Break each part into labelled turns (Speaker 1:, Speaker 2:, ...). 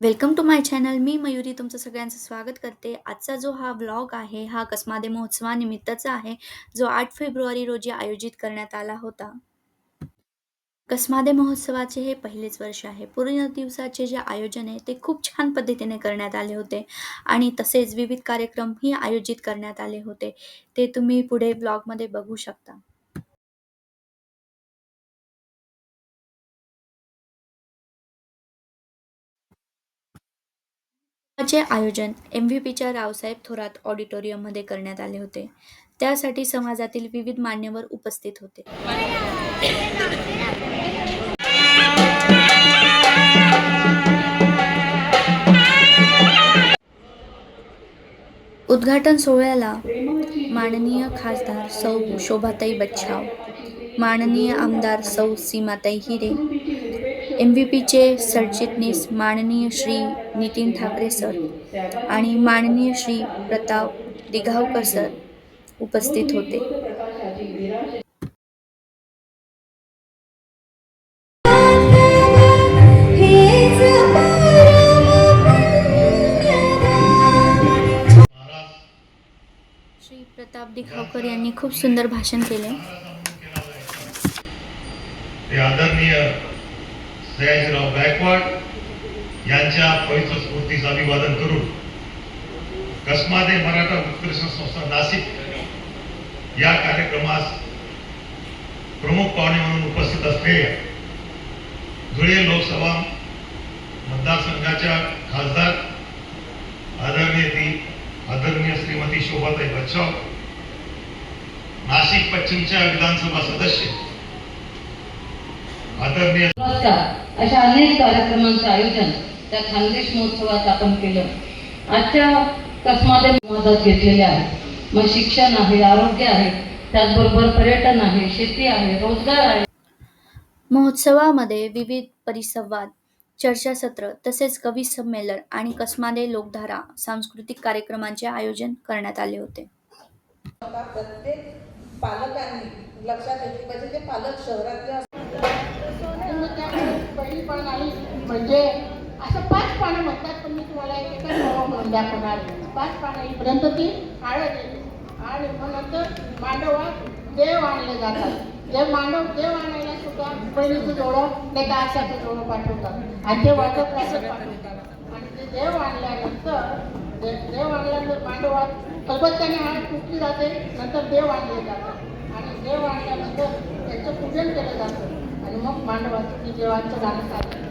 Speaker 1: Welcome to my channel मी मयुरी तुमचं सगळ्यांचं स्वागत करते. आजचा जो हा व्लॉग आहे हा कसमादे महोत्सवानिमित्तचा आहे जो आठ फेब्रुवारी रोजी आयोजित करण्यात आला होता. कसमादे महोत्सवाचे हे पहिलेच वर्ष आहे. पूर्ण दिवसाचे जे आयोजन आहे ते खूप छान पद्धतीने करण्यात आले होते. आणि तसेच विविध कार्यक्रमही आयोजित करण्यात आले होते. ते तुम्ही पुढे ब्लॉगमध्ये बघू शकता. चे आयोजन एम व्ही पीच्या रावसाहेब थोरात ऑडिटोरियममध्ये करण्यात आले होते. त्यासाठी समाजातील विविध मान्यवर उपस्थित होते. उद्घाटन सोहळ्याला माननीय खासदार सौ शोभाताई बच्छाव माननीय आमदार सौ सीमाताई हिरे एम व्ही पीचे सरचिटणीस माननीय श्री नितीन ठाकरे सर आणि माननीय श्री प्रताप दिघावकर सर उपस्थित होते. श्री प्रताप दिघावकर यांनी खूप सुंदर भाषण केले.
Speaker 2: आदरणीय सयाजीराव गायकवाड यांच्या पवित्र स्फूर्तीस अभिवादन करून कसमादे मराठा उत्कृष्ट संस्था नाशिक या कार्यक्रमास प्रमुख पाहुणे म्हणून उपस्थित असलेल्या धुळे लोकसभा मतदारसंघाच्या खासदार आदरणीय ती आदरणीय श्रीमती शोभाताई बच्चाव नाशिक पश्चिमच्या विधानसभा सदस्य आदरणीय
Speaker 3: अशा अनेक कार्यक्रमांचं आयोजन त्या खानदेश महोत्सवात आपण केलं. आजच्या कसमादे मदत घेतलेले आहे. मग शिक्षण आहे आरोग्य आहे त्याचबरोबर पर्यटन आहे शेती आहे रोजगार आहे.
Speaker 1: महोत्सवामध्ये विविध परिसंवाद चर्चासत्र तसेच कवी संमेलन आणि कसमादे लोकधारा सांस्कृतिक कार्यक्रमांचे आयोजन करण्यात आले होते.
Speaker 4: आता प्रत्येक पालकांनी लक्षात घेतली पाहिजे जे पालक शहरातले असतात.
Speaker 5: पहिली पान आली म्हणजे असं पाच पानं म्हणतात पण मी तुम्हाला एक म्हणून दाखवणार पाच पानं येईपर्यंत ती हळद आणि मग नंतर मांडवात देव आणले जातात. जे मांडव देव आणायला सुद्धा बहिणीचं जोडं नाही तर आशाचं जोडं पाठवतात. आणि ते वाटत वाटत पाठवतात. आणि ते देव आणल्यानंतर देव आणल्यानंतर मांडवात खलबत्त्याने हात फुटली जाते नंतर देव आणले जातात. आणि देव आणल्यानंतर त्यांचं पूजन केलं जातं. आणि मग मांडवाचं की देवांचं गाणं चालतं.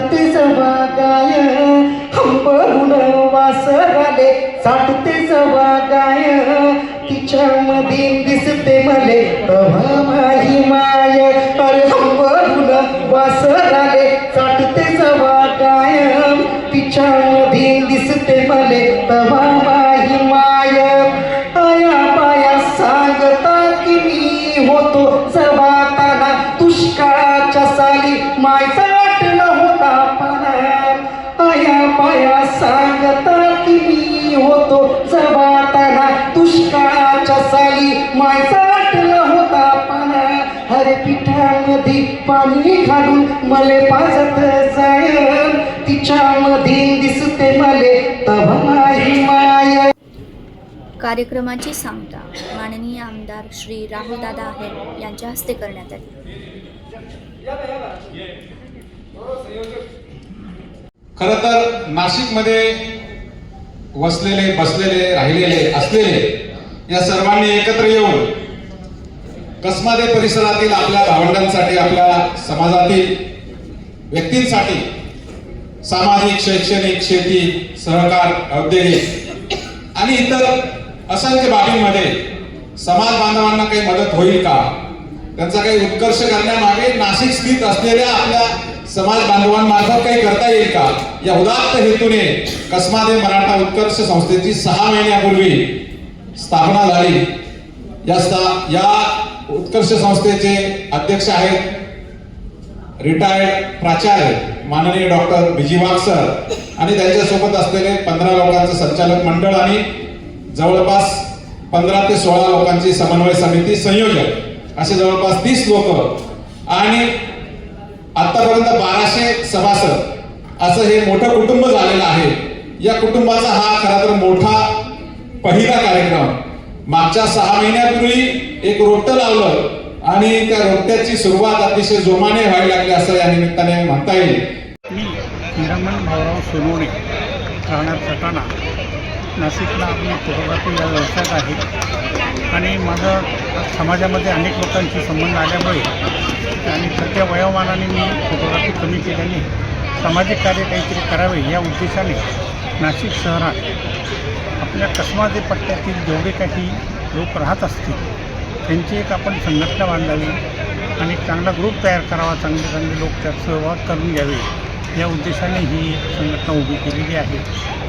Speaker 6: साठते सवागाय हंबरून वासराले साठते गाय. तिच्यामध्ये दिसते मले. तव्हा माही माय. अरे हंबरून वासराले साठते गाय. तिच्यामध्ये दिसते मले. तवा होतो जबाताना दुष्काळाच्या साली मायचा वाटला होता पाना. हरे पिठामध्ये पाणी घालून मले पाजत जाय तिच्यामध्ये दिसते मले तव्हा माही माय.
Speaker 1: कार्यक्रमाची सांगता माननीय आमदार श्री राहुलदादा आहेर यांच्या हस्ते करण्यात आली.
Speaker 7: खर तर नाशिकमध्ये वसलेले बसलेले राहिलेले असलेले या सर्वांनी एकत्र येऊन कसमादे परिसरातील आपल्या भावंडांसाठी आपल्या समाजातील व्यक्तींसाठी सामाजिक शैक्षणिक शेती सहकार औद्योगिक आणि इतर असंख्य बाबींमध्ये समाज बांधवांना काही मदत होईल का? त्यांचा काही उत्कर्ष करण्यामागे नाशिक स्थित असलेल्या आपल्या समाज बांधवांमार्फत काही करता येईल का? या उदात्त हेतूने कसमादे मराठा उत्कर्ष संस्थेची सहा महिन्यापूर्वी स्थापना झाली. या या उत्कर्ष संस्थेचे अध्यक्ष आहेत रिटायर्ड प्राचार्य माननीय डॉक्टर बिजी वाघ सर आणि त्यांच्यासोबत असलेले पंधरा लोकांचं संचालक मंडळ आणि जवळपास पंधरा ते सोळा लोकांची समन्वय समिती संयोजक. असे जवळपास तीस लोक आणि आतापर्यंत बाराशे सभासद असं हे मोठं कुटुंब झालेलं आहे. या कुटुंबाचा हा खरा तर मोठा पहिला कार्यक्रम. मागच्या सहा महिन्यापूर्वी एक रोपटं लावलं आणि त्या रोपट्याची सुरुवात अतिशय जोमाने व्हायला लागली असं या निमित्ताने म्हणता येईल.
Speaker 8: मी निरंगण भाऊराव सोनवणे राहणार सटाणा. नाशिकला आपल्या या व्यवसायात आहे. आणि माझं समाजामध्ये अनेक लोकांशी संबंध आल्यामुळे आणि सध्या वयोमानाने मी फोटोग्राफी कमी केल्याने सामाजिक कार्य काहीतरी करावे या उद्देशाने नाशिक शहरात आपल्या कसमाजे पट्ट्यातील जेवढे काही लोक राहत असतील त्यांची एक आपण संघटना बांधावी आणि एक चांगला ग्रुप तयार करावा चांगले चांगले लोक त्यात सहभाग करून घ्यावे या उद्देशाने ही संघटना उभी केलेली आहे.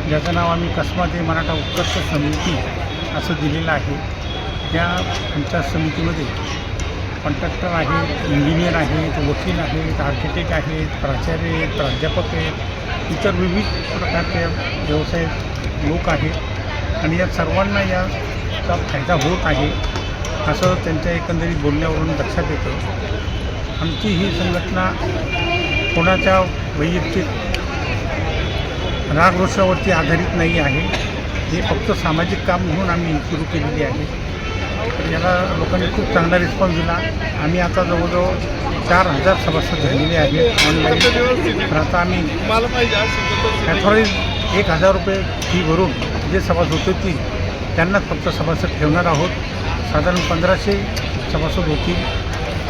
Speaker 8: ज्याचं नाव आम्ही कसमाजे मराठा उत्कर्ष समिती असं दिलेलं आहे. या पंचायत समितीमध्ये कॉन्ट्रॅक्टर आहेत इंजिनियर आहेत वकील आहेत आर्किटेक्ट आहेत प्राचार्य आहेत प्राध्यापक आहेत इतर विविध प्रकारचे व्यवसाय लोक आहेत. आणि या सर्वांना याचा फायदा होत आहे असं त्यांच्या एकंदरीत बोलण्यावरून लक्षात येतं. आमची ही संघटना कोणाच्या वैयक्तिक रागरोषावरती आधारित नाही आहे. हे फक्त सामाजिक काम म्हणून आम्ही सुरू केलेली आहे. याला लोकांनी खूप चांगला रिस्पॉन्स दिला. आम्ही आता जवळजवळ चार हजार सभासद झालेले आहेत. ऑनलाईन तर आता आम्ही ॲथॉराईज एक हजार रुपये फी भरून जे सभासद होते ती त्यांनाच फक्त सभासद ठेवणार आहोत. साधारण पंधराशे सभासद होतील.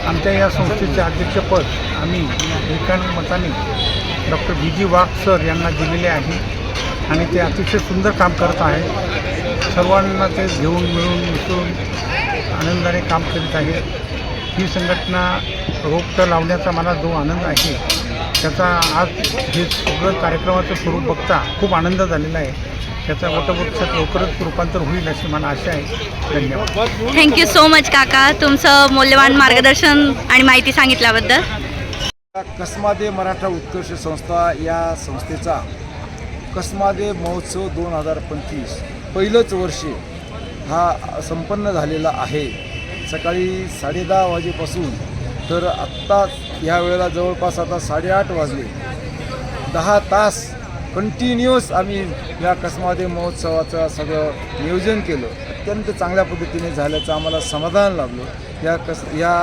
Speaker 8: आमच्या या संस्थेचे अध्यक्षपद आम्ही एकाने मताने डॉक्टर बी जी वाघ सर यांना दिलेले आहे. आणि ते अतिशय सुंदर काम करत आहे सर्वांना ते घेऊन मिळून मिसळून आनंदाने काम करीत आहे. ही संघटना रोपटं लावण्याचा मला जो आनंद आहे त्याचा आज हे सगळं कार्यक्रमाचं स्वरूप बघता खूप आनंद झालेला आहे. त्याचा वटवृक्षात लवकरच रूपांतर होईल अशी मला आशा आहे. धन्यवाद.
Speaker 1: थँक्यू सो मच काका. तुमचं मौल्यवान मार्गदर्शन आणि माहिती सांगितल्याबद्दल.
Speaker 9: कसमादे मराठा उत्कर्ष संस्था या संस्थेचा कसमादे महोत्सव दोन हजार पंचवीस पहिलंच वर्ष हा संपन्न झालेला आहे. सकाळी साडेदहा वाजेपासून तर आत्ता ह्या वेळेला जवळपास आता साडेआठ वाजले. दहा तास कंटिन्युअस आम्ही या कसमादे महोत्सवाचं सगळं नियोजन केलं. अत्यंत चांगल्या पद्धतीने झाल्याचं आम्हाला समाधान लाभलं. या कस या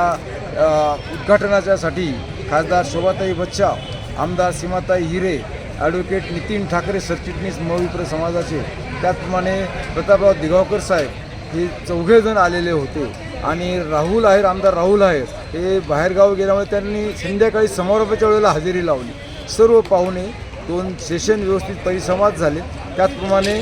Speaker 9: उद्घाटनाच्यासाठी खासदार शोभाताई बच्चा आमदार सीमाताई हिरे ॲडव्होकेट नितीन ठाकरे सरचिटणीस मविप्र समाजाचे त्याचप्रमाणे प्रतापराव दिगावकर साहेब हे चौघेजण आलेले होते. आणि राहुल आहेर आमदार राहुल आहेर हे बाहेरगाव गेल्यामुळे त्यांनी संध्याकाळी समारोपाच्या वेळेला हजेरी लावली. सर्व पाहुणे दोन सेशन व्यवस्थित परिसंवाद झाले. त्याचप्रमाणे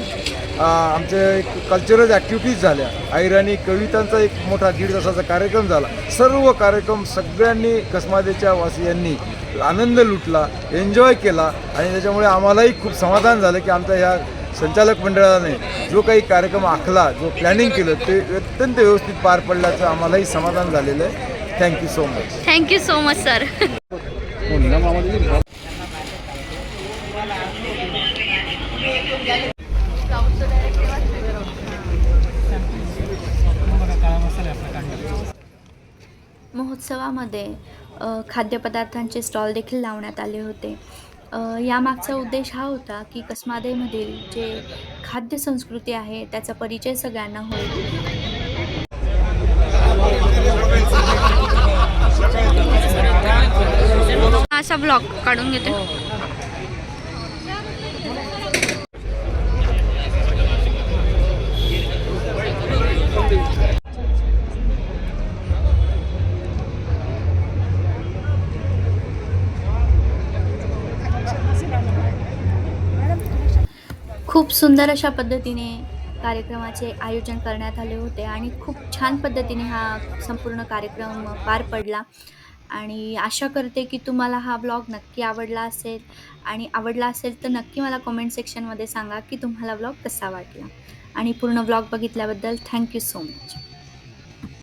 Speaker 9: आमचे एक कल्चरल ॲक्टिव्हिटीज झाल्या. ऐराणी कवितांचा एक मोठा दीड तासाचा कार्यक्रम झाला. सर्व कार्यक्रम सगळ्यांनी कसमादेच्या वासियांनी आनंद लुटला एन्जॉय केला. आणि त्याच्यामुळे आम्हालाही खूप समाधान झालं की आमच्या ह्या संचालक मंडळाने जो काही कार्यक्रम आखला जो प्लॅनिंग केलं ते अत्यंत व्यवस्थित पार पडल्याचं आम्हालाही समाधान झालेलं आहे. Thank you so much
Speaker 1: thank you so much sir महोत्सवामध्ये खाद्यपदार्थांचे स्टॉल देखील लावण्यात आले होते. यामागचा उद्देश हा होता की कसमादेमधील जे खाद्य संस्कृती आहे त्याचा परिचय सगळ्यांना होईल. असा ब्लॉग काढून घेते. खूप सुंदर अशा पद्धतीने कार्यक्रमाचे आयोजन करण्यात आले होते आणि खूप छान पद्धतीने हा संपूर्ण कार्यक्रम पार पडला. आणि आशा करते की तुम्हाला हा ब्लॉग नक्की आवडला असेल. आणि आवडला असेल तर नक्की मला कमेंट सेक्शनमध्ये सांगा की तुम्हाला ब्लॉग कसा वाटला. आणि पूर्ण ब्लॉग बघितल्याबद्दल थँक्यू सो मच